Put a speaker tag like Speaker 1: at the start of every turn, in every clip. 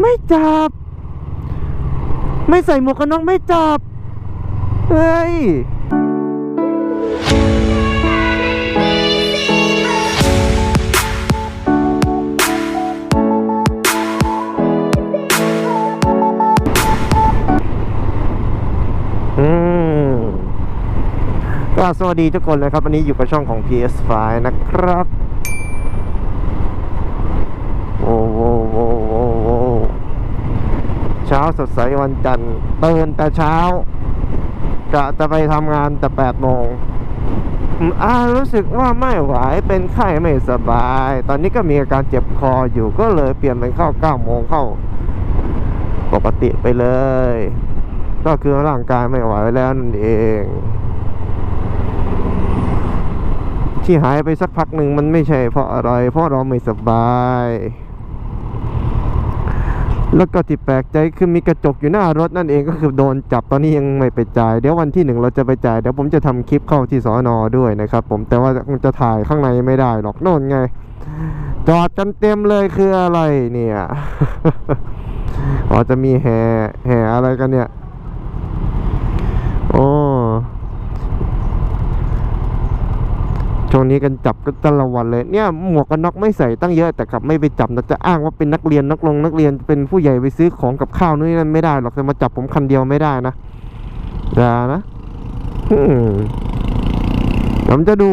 Speaker 1: ไม่จับ ไม่ใส่หมวกกันน็อกไม่จับ เฮ้ยอืมก็สวัสดีทุกคนเลยครับ วันนี้อยู่กับช่องของ PS5 นะครับ โอ้โหโอ้โหโอ้โห เช้าสดใสวันจันทร์ตื่นแต่เช้ากะจะไปทำงานแต่8โมงอืมอ่ารู้สึกว่าไม่ไหวเป็นไข้ไม่สบาย ตอนนี้ก็มีอาการเจ็บคออยู่ก็เลยเปลี่ยนเป็นเข้า9โมงเข้า ปกติไปเลย ก็คือร่างกายไม่ไหวแล้วนั่นเอง ที่หายไปสักพักหนึ่งมันไม่ใช่เพราะอะไร เพราะเราไม่สบาย แล้วก็ที่แปลกใจคือมีกระจกอยู่หน้ารถนั่นเองก็คือโดนจับตอนนี้ยังไม่ไปจ่ายเดี๋ยววันที่หนึ่งเราจะไปจ่ายเดี๋ยวผมจะทำคลิปเข้าที่สอนอด้วยนะครับ ผมแต่ว่าคงจะถ่ายข้างในไม่ได้หรอกโน่นไง จอดกันเต็มเลยคืออะไรเนี่ยอ๋อจะมีแห่แห่อะไรกันเนี่ย โอ้ ช่วงนี้กันจับก็ตละวันเลยเนี่ยหมวกกันน็อกไม่ใส่ตั้งเยอะแต่กลับไม่ไปจับนะจะอ้างว่าเป็นนักเรียนนักลงนักเรียนเป็นผู้ใหญ่ไปซื้อของกับข้าวนู่นนั่นไม่ได้หรอกจะมาจับผมคันเดียวไม่ได้นะอย่านะผมจะดู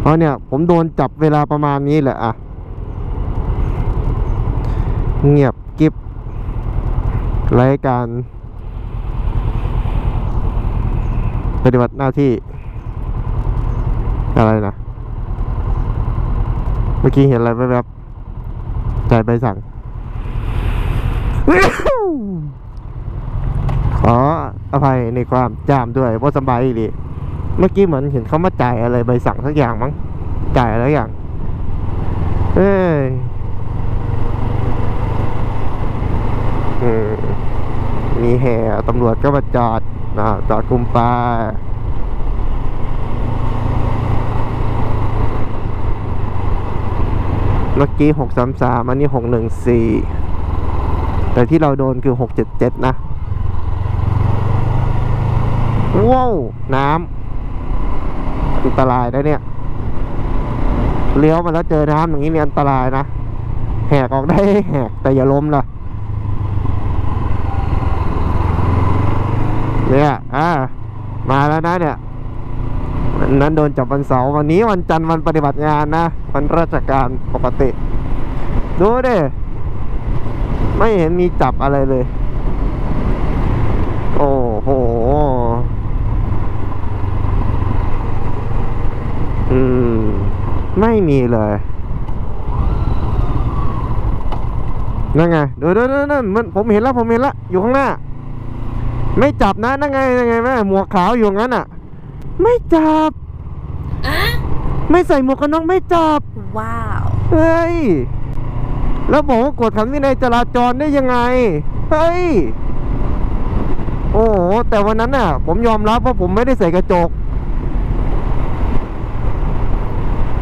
Speaker 1: เพราะเนี่ย ผมโดนจับเวลาประมาณนี้แหละอะเงียบกิบรายการ ปฏิบัติหน้าที่ อะไรนะเมื่อกี้เห็นอะไรแวบๆจ่ายใบสั่ง ขออภัยในความจามด้วยว่าสบายดีเมื่อกี้เหมือนเห็นเขามาจ่ายอะไรใบสั่งสักอย่างมั้ง จ่ายอะไรอย่าง เอ้ยอืมมีแห่ตำรวจก็มาจอดอ่าจอดคุมปลา มื่อกี้หกสามสามอันนี้หกหนึ่งสี่แต่ที่เราโดนคือหกเจ็ดเจ็ดนะว้าวน้ำอันตรายนะเนี่ย เลี้ยวมาแล้วเจอน้ำอย่างนี้เนี่ยอันตรายนะ แหกออกได้แหกแต่อย่าล้มล่ะเนี่ย อ่า มาแล้วนะเนี่ย นนั้นโดนจับวันเสาร์วันนี้วันจันทร์วันปฏิบัติงานนะวันราชการปกติ ดูดิไม่เห็นมีจับอะไรเลย โอ้โหอืม ไม่มีเลยนั่นไงดูดูดูนั่นมันผมเห็นแล้วผมเห็นแล้วอยู่ข้างหน้า ไม่จับนะนั่นไงนั่นไงแม่หมวกขาวอยู่งั้นอะ ไม่จับ ไม่ใส่หมวกกันน็อกไม่จับ
Speaker 2: ว้าว
Speaker 1: เฮ้ย แล้วบอกว่ากดขันวินัยจราจรได้ยังไง เฮ้ย โอ้โห แต่วันนั้นน่ะ ผมยอมรับว่าผมไม่ได้ใส่กระจก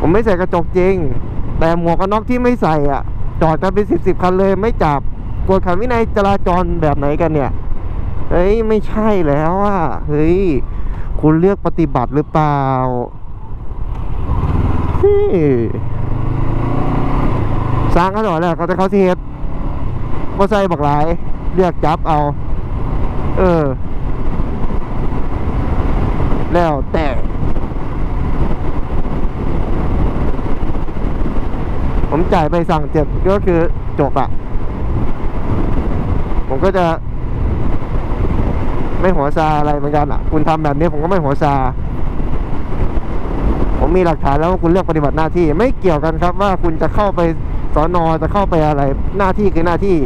Speaker 1: ผมไม่ใส่กระจกจริง แต่หมวกกันน็อกที่ไม่ใส่อะ จอดกันเป็นสิบสิบคันเลยไม่จับ กดขันวินัยจราจรแบบไหนกันเนี่ย เฮ้ย ไม่ใช่แล้วอะ เฮ้ย คุณเลือกปฏิบัติหรือเปล่าเฮ้ย สร้างเขาหน่อยแหละเขาจะเขาสิเฮ็ดบ่ใส่บักหลายเลือกจับเอา เออ แล้วแต่ผมจ่ายไปสั่งเจ็บก็คือจบอะผมก็จะ ไม่หัวซาอะไรเหมือนกันอะคุณทำแบบนี้ผมก็ไม่หัวซา มีหลักฐานแล้วว่าคุณเลือกปฏิบัติหน้าที่ ไม่เกี่ยวกันครับว่าคุณจะเข้าไปสอนอจะเข้าไปอะไรหน้าที่คือหน้าที่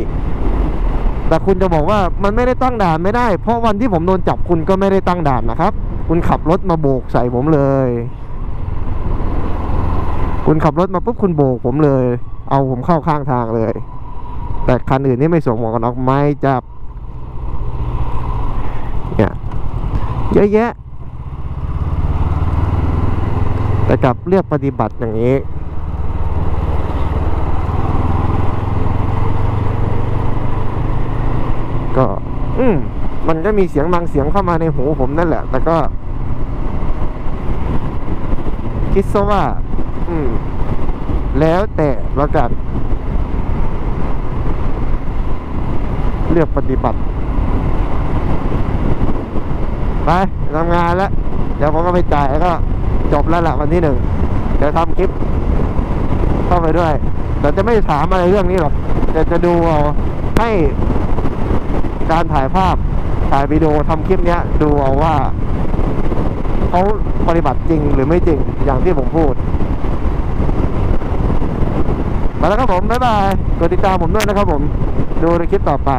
Speaker 1: แต่คุณจะบอกว่ามันไม่ได้ตั้งด่านไม่ได้ เพราะวันที่ผมโดนจับคุณก็ไม่ได้ตั้งด่านนะครับ คุณขับรถมาโบกใส่ผมเลย คุณขับรถมาปุ๊บคุณโบกผมเลย เอาผมเข้าข้างทางเลย แต่คันอื่นนี่ไม่สวมหมวกกันน็อกไม่จับเนี่ยเยอะแยะ แต่กับเลือกปฏิบัติอย่างนี้ ก็ อืมมันก็มีเสียงบางเสียงเข้ามาในหูผมนั่นแหละ แต่ก็ คิดซะว่า อืม แล้วแต่ละกันเลือกปฏิบัติ ไปทำงานแล้ว เดี๋ยวผมก็ไปจ่ายแล้วก็ จบแล้วละวันที่หนึ่งเดี๋ยวทำคลิป เข้าไปด้วย แต่จะไม่ถามอะไรเรื่องนี้หรอกแต่จะดูเอาให้การถ่ายภาพถ่ายวิดีโอทำคลิปเนี้ย ดูเอาว่าเขาปฏิบัติจริงหรือไม่จริงอย่างที่ผมพูดมาแล้วครับผม บ๊ายบาย กดติดตามผมด้วยนะครับผม ดูในคลิปต่อไป